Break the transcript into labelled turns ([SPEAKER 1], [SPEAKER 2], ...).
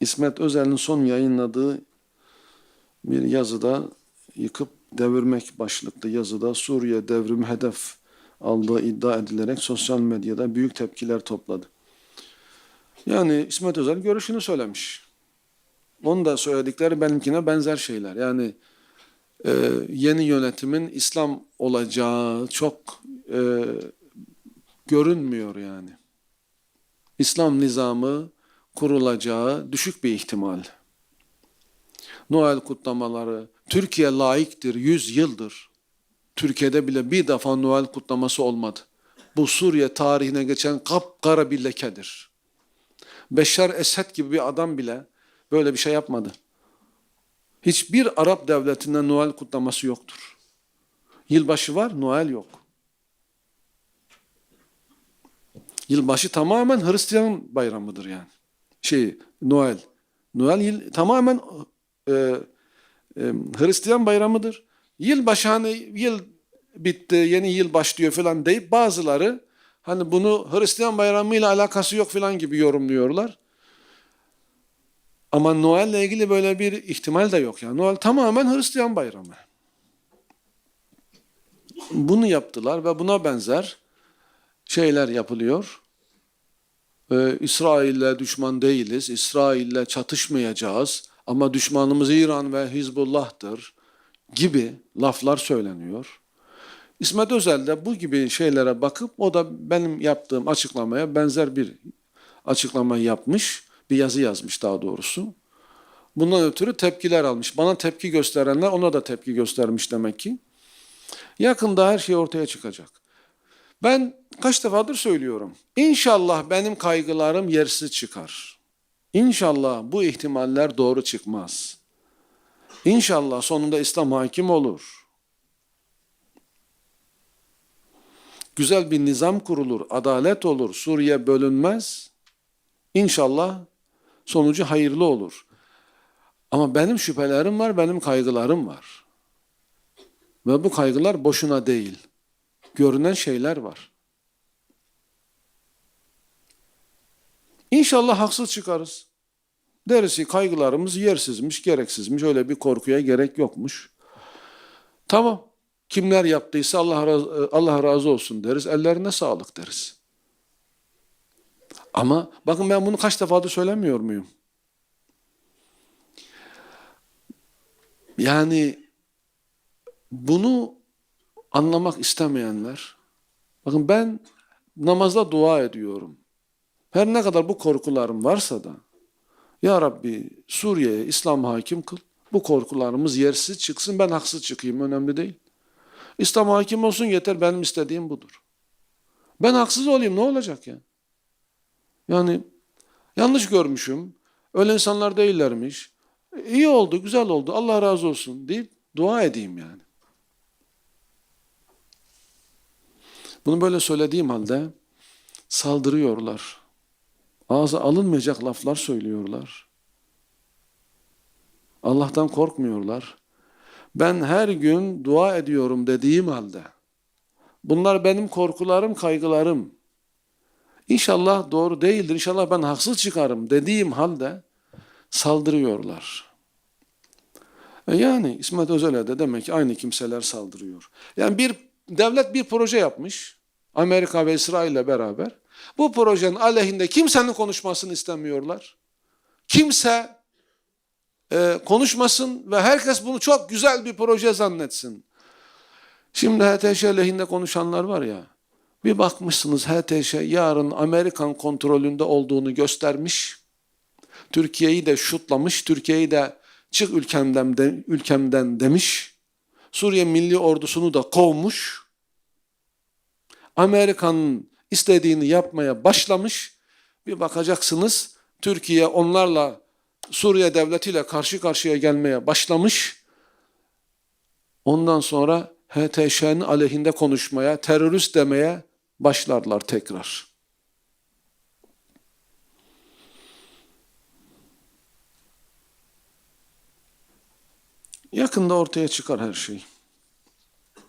[SPEAKER 1] İsmet Özel'in son yayınladığı bir yazıda yıkıp devirmek başlıklı yazıda Suriye devrimi hedef aldığı iddia edilerek sosyal medyada büyük tepkiler topladı. Yani İsmet Özel görüşünü söylemiş. Onun da söyledikleri benimkine benzer şeyler. Yani e, yeni yönetimin İslam olacağı çok e, görünmüyor yani. İslam nizamı kurulacağı düşük bir ihtimal. Noel kutlamaları, Türkiye layıktır 100 yıldır. Türkiye'de bile bir defa Noel kutlaması olmadı. Bu Suriye tarihine geçen kapkara bir lekedir. Beşar Esed gibi bir adam bile böyle bir şey yapmadı. Hiçbir Arap devletinde Noel kutlaması yoktur. Yılbaşı var, Noel yok. Yılbaşı tamamen Hristiyan bayramıdır yani. Şey, Noel. Noel yıl, tamamen e, e, Hristiyan bayramıdır. Yılbaşı hani yıl bitti, yeni yıl başlıyor falan deyip bazıları hani bunu Hristiyan bayramıyla alakası yok falan gibi yorumluyorlar. Ama Noel'le ilgili böyle bir ihtimal de yok. Yani Noel tamamen Hristiyan bayramı. Bunu yaptılar ve buna benzer şeyler yapılıyor. Ee, İsrail'le düşman değiliz, İsrail'le çatışmayacağız ama düşmanımız İran ve Hizbullah'tır gibi laflar söyleniyor. İsmet Özel de bu gibi şeylere bakıp o da benim yaptığım açıklamaya benzer bir açıklama yapmış, bir yazı yazmış daha doğrusu. Bundan ötürü tepkiler almış. Bana tepki gösterenler ona da tepki göstermiş demek ki. Yakında her şey ortaya çıkacak. Ben kaç defadır söylüyorum. İnşallah benim kaygılarım yersiz çıkar. İnşallah bu ihtimaller doğru çıkmaz. İnşallah sonunda İslam hakim olur. Güzel bir nizam kurulur, adalet olur, Suriye bölünmez. İnşallah sonucu hayırlı olur. Ama benim şüphelerim var, benim kaygılarım var. Ve bu kaygılar boşuna değil. Görünen şeyler var. İnşallah haksız çıkarız. Deriz ki kaygılarımız yersizmiş, gereksizmiş. Öyle bir korkuya gerek yokmuş. Tamam. Kimler yaptıysa Allah razı, Allah razı olsun deriz. Ellerine sağlık deriz. Ama bakın ben bunu kaç defadır söylemiyor muyum? Yani bunu anlamak istemeyenler, bakın ben namazda dua ediyorum. Her ne kadar bu korkularım varsa da, Ya Rabbi Suriye'ye İslam hakim kıl, bu korkularımız yersiz çıksın, ben haksız çıkayım, önemli değil. İslam hakim olsun yeter, benim istediğim budur. Ben haksız olayım, ne olacak ya? Yani yanlış görmüşüm, öyle insanlar değillermiş, iyi oldu, güzel oldu, Allah razı olsun deyip dua edeyim yani. Bunu böyle söylediğim halde saldırıyorlar. Ağza alınmayacak laflar söylüyorlar. Allah'tan korkmuyorlar. Ben her gün dua ediyorum dediğim halde bunlar benim korkularım, kaygılarım. İnşallah doğru değildir, inşallah ben haksız çıkarım dediğim halde saldırıyorlar. E yani İsmet Özel'e de demek ki aynı kimseler saldırıyor. Yani bir devlet bir proje yapmış. Amerika ve İsrail ile beraber. Bu projenin aleyhinde kimsenin konuşmasını istemiyorlar. Kimse e, konuşmasın ve herkes bunu çok güzel bir proje zannetsin. Şimdi HTŞ lehinde konuşanlar var ya, bir bakmışsınız HTŞ yarın Amerikan kontrolünde olduğunu göstermiş. Türkiye'yi de şutlamış, Türkiye'yi de çık ülkemden, de, ülkemden demiş. Suriye Milli Ordusunu da kovmuş. Amerika'nın istediğini yapmaya başlamış. Bir bakacaksınız Türkiye onlarla Suriye devletiyle karşı karşıya gelmeye başlamış. Ondan sonra HTŞ'nin aleyhinde konuşmaya, terörist demeye başlarlar tekrar. Yakında ortaya çıkar her şey.